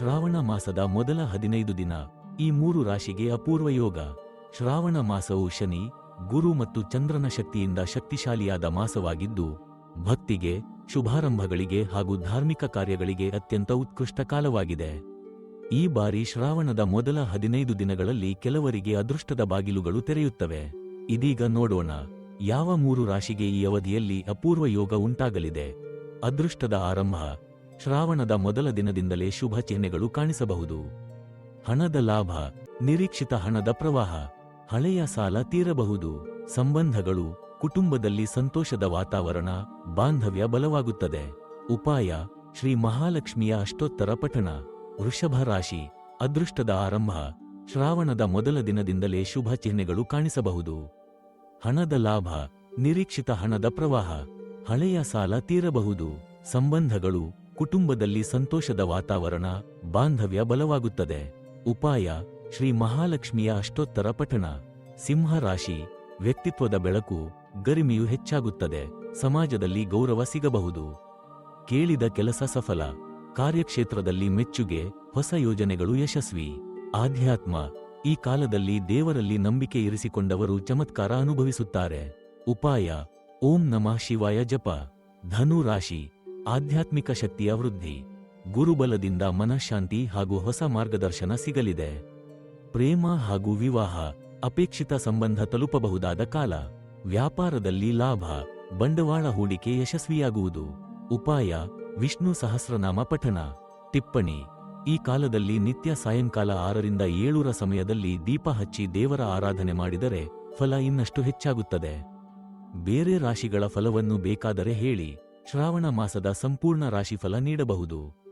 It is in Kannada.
ಶ್ರಾವಣ ಮಾಸದ ಮೊದಲ ಹದಿನೈದು ದಿನ ಈ ಮೂರು ರಾಶಿಗೆ ಅಪೂರ್ವ ಯೋಗ. ಶ್ರಾವಣ ಮಾಸವು ಶನಿ, ಗುರು ಮತ್ತು ಚಂದ್ರನ ಶಕ್ತಿಯಿಂದ ಶಕ್ತಿಶಾಲಿಯಾದ ಮಾಸವಾಗಿದ್ದು, ಭಕ್ತಿಗೆ, ಶುಭಾರಂಭಗಳಿಗೆ ಹಾಗೂ ಧಾರ್ಮಿಕ ಕಾರ್ಯಗಳಿಗೆ ಅತ್ಯಂತ ಉತ್ಕೃಷ್ಟ ಕಾಲವಾಗಿದೆ. ಈ ಬಾರಿ ಶ್ರಾವಣದ ಮೊದಲ ಹದಿನೈದು ದಿನಗಳಲ್ಲಿ ಕೆಲವರಿಗೆ ಅದೃಷ್ಟದ ಬಾಗಿಲುಗಳು ತೆರೆಯುತ್ತವೆ. ಇದೀಗ ನೋಡೋಣ, ಯಾವ ಮೂರು ರಾಶಿಗೆ ಈ ಅವಧಿಯಲ್ಲಿ ಅಪೂರ್ವ ಯೋಗ ಉಂಟಾಗಲಿದೆ? ಅದೃಷ್ಟದ ಆರಂಭ ಶ್ರಾವಣದ ಮೊದಲ ದಿನದಿಂದಲೇ ಶುಭ ಚಿಹ್ನೆಗಳು ಕಾಣಿಸಬಹುದು. ಹಣದ ಲಾಭ, ನಿರೀಕ್ಷಿತ ಹಣದ ಪ್ರವಾಹ, ಹಳೆಯ ಸಾಲ ತೀರಬಹುದು. ಸಂಬಂಧಗಳು, ಕುಟುಂಬದಲ್ಲಿ ಸಂತೋಷದ ವಾತಾವರಣ, ಬಾಂಧವ್ಯ ಬಲವಾಗುತ್ತದೆ. ಉಪಾಯ, ಶ್ರೀ ಮಹಾಲಕ್ಷ್ಮಿಯ ಅಷ್ಟೋತ್ತರ ಪಠಣ. ವೃಷಭ ರಾಶಿ, ಅದೃಷ್ಟದ ಆರಂಭ. ಶ್ರಾವಣದ ಮೊದಲ ದಿನದಿಂದಲೇ ಶುಭ ಚಿಹ್ನೆಗಳು ಕಾಣಿಸಬಹುದು. ಹಣದ ಲಾಭ, ನಿರೀಕ್ಷಿತ ಹಣದ ಪ್ರವಾಹ. ಹಳೆಯ ಸಾಲ ತೀರಬಹುದು. ಸಂಬಂಧಗಳು ಕುಟುಂಬದಲ್ಲಿ ಸಂತೋಷದ ವಾತಾವರಣ, ಬಾಂಧವ್ಯ ಬಲವಾಗುತ್ತದೆ. ಉಪಾಯ, ಶ್ರೀ ಮಹಾಲಕ್ಷ್ಮಿಯ ಅಷ್ಟೋತ್ತರ ಪಠಣ. ಸಿಂಹ ರಾಶಿ, ವ್ಯಕ್ತಿತ್ವದ ಬೆಳಕು, ಗರಿಮೆಯು ಹೆಚ್ಚಾಗುತ್ತದೆ. ಸಮಾಜದಲ್ಲಿ ಗೌರವ ಸಿಗಬಹುದು. ಕೇಳಿದ ಕೆಲಸ ಸಫಲ. ಕಾರ್ಯಕ್ಷೇತ್ರದಲ್ಲಿ ಮೆಚ್ಚುಗೆ, ಹೊಸ ಯೋಜನೆಗಳು ಯಶಸ್ವಿ. ಆಧ್ಯಾತ್ಮ, ಈ ಕಾಲದಲ್ಲಿ ದೇವರಲ್ಲಿ ನಂಬಿಕೆ ಇರಿಸಿಕೊಂಡವರು ಚಮತ್ಕಾರ ಅನುಭವಿಸುತ್ತಾರೆ. ಉಪಾಯ, ಓಂ ನಮಃ ಶಿವಾಯ ಜಪ. ಧನು ರಾಶಿ ಆಧ್ಯಾತ್ಮಿಕ ಶಕ್ತಿಯ ವೃದ್ಧಿ. ಗುರುಬಲದಿಂದ ಮನಃಶಾಂತಿ ಹಾಗೂ ಹೊಸ ಮಾರ್ಗದರ್ಶನ ಸಿಗಲಿದೆ. ಪ್ರೇಮ ಹಾಗೂ ವಿವಾಹ, ಅಪೇಕ್ಷಿತ ಸಂಬಂಧ ತಲುಪಬಹುದಾದ ಕಾಲ. ವ್ಯಾಪಾರದಲ್ಲಿ ಲಾಭ, ಬಂಡವಾಳ ಹೂಡಿಕೆ ಯಶಸ್ವಿಯಾಗುವುದು. ಉಪಾಯ, ವಿಷ್ಣು ಸಹಸ್ರನಾಮ ಪಠಣ. ಟಿಪ್ಪಣಿ, ಈ ಕಾಲದಲ್ಲಿ ನಿತ್ಯ ಸಾಯಂಕಾಲ ಆರರಿಂದ ಏಳೂರ ಸಮಯದಲ್ಲಿ ದೀಪ ಹಚ್ಚಿ ದೇವರ ಆರಾಧನೆ ಮಾಡಿದರೆ ಫಲ ಇನ್ನಷ್ಟು ಹೆಚ್ಚಾಗುತ್ತದೆ. ಬೇರೆ ರಾಶಿಗಳ ಫಲವನ್ನು ಬೇಕಾದರೆ ಹೇಳಿ. ಶ್ರಾವಣ ಮಾಸದ ಸಂಪೂರ್ಣ ರಾಶಿಫಲ ನೀಡಬಹುದು.